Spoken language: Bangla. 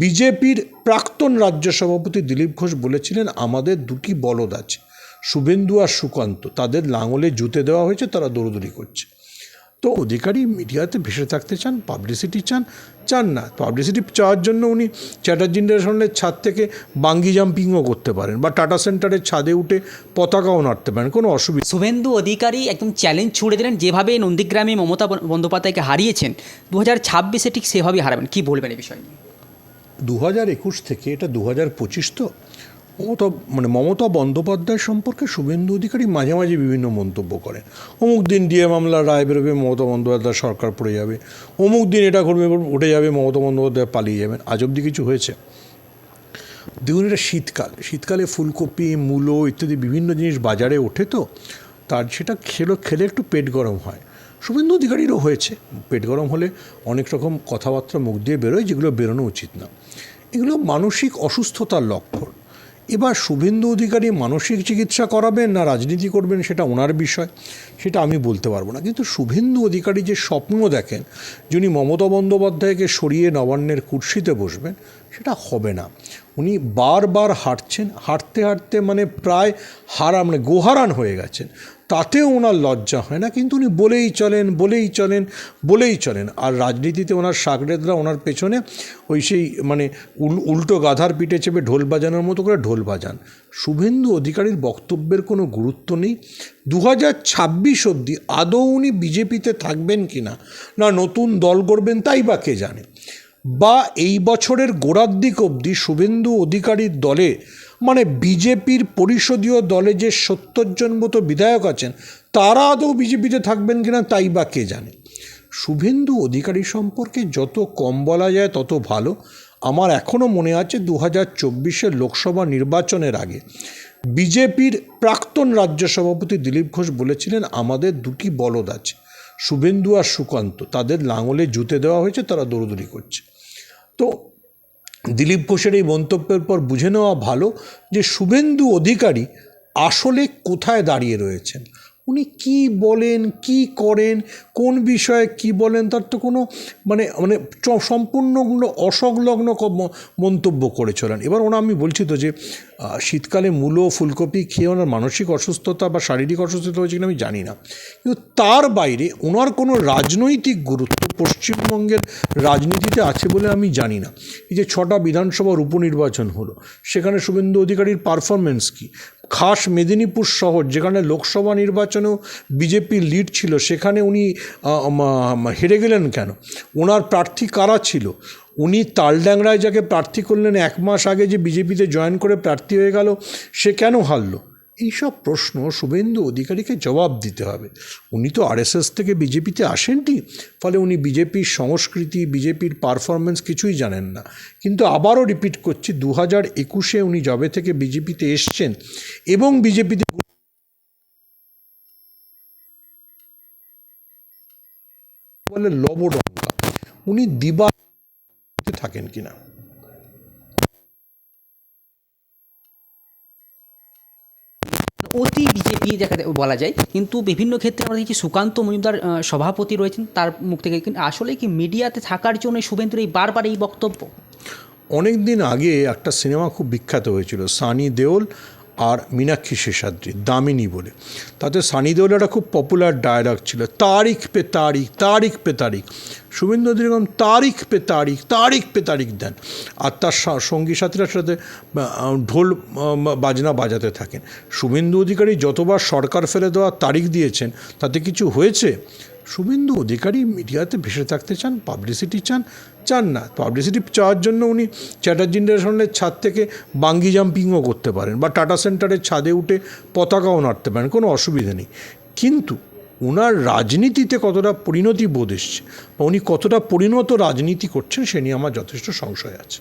বিজেপির প্রাক্তন রাজ্য সভাপতি দিলীপ ঘোষ বলেছিলেন, আমাদের দুটি বলদ আছে, শুভেন্দু আর সুকান্ত। তাদের লাঙলে জুতে দেওয়া হয়েছে, তারা দৌড়দৌড়ি করছে। তো অধিকারী মিডিয়াতে ভেসে থাকতে চান, পাবলিসিটি চান চান না। পাবলিসিটি চাওয়ার জন্য উনি চ্যাটার্জি ইন্টারন্যাশনালের ছাদ থেকে বাঙ্গি জাম্পিংও করতে পারেন বা টাটা সেন্টারের ছাদে উঠে পতাকাও নাড়তে পারেন, কোনো অসুবিধা শুভেন্দু অধিকারী একদম চ্যালেঞ্জ ছুড়ে দিলেন, যেভাবে নন্দীগ্রামে মমতা বন্দ্যোপাধ্যায়কে হারিয়েছেন দু হাজার ছাব্বিশে ঠিক সেভাবেই হারাবেন। কী বলবেন এই বিষয় নিয়ে? দু হাজার একুশ থেকে এটা দু হাজার পঁচিশ তো মমতা মানে মমতা বন্দ্যোপাধ্যায় সম্পর্কে শুভেন্দু অধিকারী মাঝে মাঝে বিভিন্ন মন্তব্য করেন। অমুক দিন ডিএ মামলা রায় বেরোবে, মমতা বন্দ্যোপাধ্যায় সরকার পড়ে যাবে। অমুক দিন এটা ঘটবে, উঠে যাবে, মমতা বন্দ্যোপাধ্যায় পালিয়ে যাবেন। আজ অব্দি কিছু হয়েছে। দেখুন, এটা শীতকাল। শীতকালে ফুলকপি, মূলো ইত্যাদি বিভিন্ন জিনিস বাজারে ওঠে তো, তার সেটা খেলো, খেলে একটু পেট গরম হয়। শুভেন্দু অধিকারীরও হয়েছে। পেট গরম হলে অনেক রকম কথাবার্তা মুখ দিয়ে বেরোয়, যেগুলো বেরোনো উচিত না। এগুলো মানসিক অসুস্থতার লক্ষণ। এবার শুভেন্দু অধিকারী মানসিক চিকিৎসা করাবেন না রাজনীতি করবেন সেটা ওনার বিষয়, সেটা আমি বলতে পারব না। কিন্তু শুভেন্দু অধিকারী যে স্বপ্ন দেখেন, যিনি মমতা বন্দ্যোপাধ্যায়কে সরিয়ে নবান্নের কুর্সিতে বসবেন, সেটা হবে না। উনি বারবার হাঁটছেন, হাঁটতে হাঁটতে মানে প্রায় হারা মানে গোহারান হয়ে গেছেন। তাতেও ওনার লজ্জা হয় না, কিন্তু উনি বলেই চলেন বলেই চলেন বলেই চলেন। আর রাজনীতিতে ওনার সাগরেদরা ওনার পেছনে ওই সেই মানে উল- উল্টো গাধার পিঠে চেপে ঢোল বাজানোর মতো করে ঢোল বাজান। শুভেন্দু অধিকারীর বক্তব্যের কোনো গুরুত্ব নেই। দু হাজার ছাব্বিশ অবধি আদৌ উনি বিজেপিতে থাকবেন কি না না নতুন দল করবেন তাই বা কে জানে? বা এই বছরের গোড়ার দিক অবধি শুভেন্দু অধিকারীর দলে মানে বিজেপির পরিষদীয় দলে যে সত্তর জন মতো বিধায়ক আছেন, তারা আদৌ বিজেপিতে থাকবেন কিনা তাই বা কে জানে? শুভেন্দু অধিকারী সম্পর্কে যত কম বলা যায় তত ভালো। আমার এখনও মনে আছে দু হাজার চব্বিশের লোকসভা নির্বাচনের আগে বিজেপির প্রাক্তন রাজ্য সভাপতি দিলীপ ঘোষ বলেছিলেন, আমাদের দুটি বলদ আছে। শুভেন্দু আর সুকান্ত, তাদের লাঙলে জুতে দেওয়া হয়েছে, তারা দৌড়দৌড়ি করছে। তো দিলীপ ঘোষের এই মন্তব্যের পর বুঝে নেওয়া ভালো যে শুভেন্দু অধিকারী আসলে কোথায় দাঁড়িয়ে রয়েছেন। উনি কি বলেন, কি করেন, কোন বিষয়ে কি বলেন, তার তো কোনো মানে মানে সম্পূর্ণ অসংলগ্ন মন্তব্য করে চলেন এবার ওনা আমি বলছি তো যে শীতকালে মূলো, ফুলকপি খেয়ে ওনার মানসিক অসুস্থতা বা শারীরিক অসুস্থতা হয়েছে আমি জানি না। কিন্তু তার বাইরে ওনার কোনো রাজনৈতিক গুরুত্ব পশ্চিমবঙ্গের রাজনীতিতে আছে বলে আমি জানি না। এই যে ছটা বিধানসভার উপনির্বাচন হলো, সেখানে শুভেন্দু অধিকারীর পারফরমেন্স কী? খাস মেদিনীপুর শহর, যেখানে লোকসভা নির্বাচনেও বিজেপি লিড ছিল, সেখানে উনি হেরে গেলেন কেন? ওনার প্রার্থী কারা ছিল? উনি তালডাংরায় যাকে প্রার্থী করলেন, এক মাস আগে যে বিজেপিতে জয়েন করে প্রার্থী হয়ে গেল, সে কেন হারলো? এইসব প্রশ্ন শুভেন্দু অধিকারীকে জবাব দিতে হবে। উনি তো আরএসএস থেকে বিজেপিতে আসেননি, ফলে উনি বিজেপির সংস্কৃতি, বিজেপির পারফরমেন্স কিছুই জানেন না। কিন্তু আবারও রিপিট করছি দু হাজার একুশে উনি যবে থেকে বিজেপিতে এসছেন এবং বিজেপিতে বলে লবডঙ্কা উনি দিবা থাকেন কিনা? অতি বিজেপি দেখাতে বলা যায়। কিন্তু বিভিন্ন ক্ষেত্রে আমরা দেখছি সুকান্ত মজুমদার সভাপতি রয়েছেন। তার মুখ থেকে কিন্তু আসলে কি মিডিয়াতে থাকার জন্য শুভেন্দুর এই বারবার এই বক্তব্য? অনেক দিন আগে একটা সিনেমা খুব বিখ্যাত হয়েছিল, সানি দেওল আর মীনাক্ষী শেষাদ্রি, দামিনী বলে। তাতে সানি দেওলের একটা খুব পপুলার ডায়লগ ছিল, তারিখ পে তারিখ তারিখ পে তারিখ। শুভেন্দু অধিরকম তারিখ পে তারিখ তারিখ পে তারিখ দেন। আর তার সঙ্গী সাথীরা সাথে ঢোল বাজনা বাজাতে থাকেন। শুভেন্দু অধিকারী যতবার সরকার ফেলে দেওয়ার তারিখ দিয়েছেন, তাতে কিছু হয়েছে? শুভেন্দু অধিকারী মিডিয়াতে ভেসে থাকতে চান পাবলিসিটি চান চান না। পাবলিসিটি চাওয়ার জন্য উনি চ্যাটার্জি ইন্টারন্যাশনালের ছাদ থেকে বাঙ্গি জাম্পিংও করতে পারেন বা টাটা সেন্টারের ছাদে উঠে পতাকাও নাড়তে পারেন, কোনো অসুবিধা নেই। কিন্তু ওনার রাজনীতিতে কতটা পরিণতি বোধ এসছে বা উনি কতটা পরিণত রাজনীতি করছেন, সে নিয়ে আমার যথেষ্ট সংশয় আছে।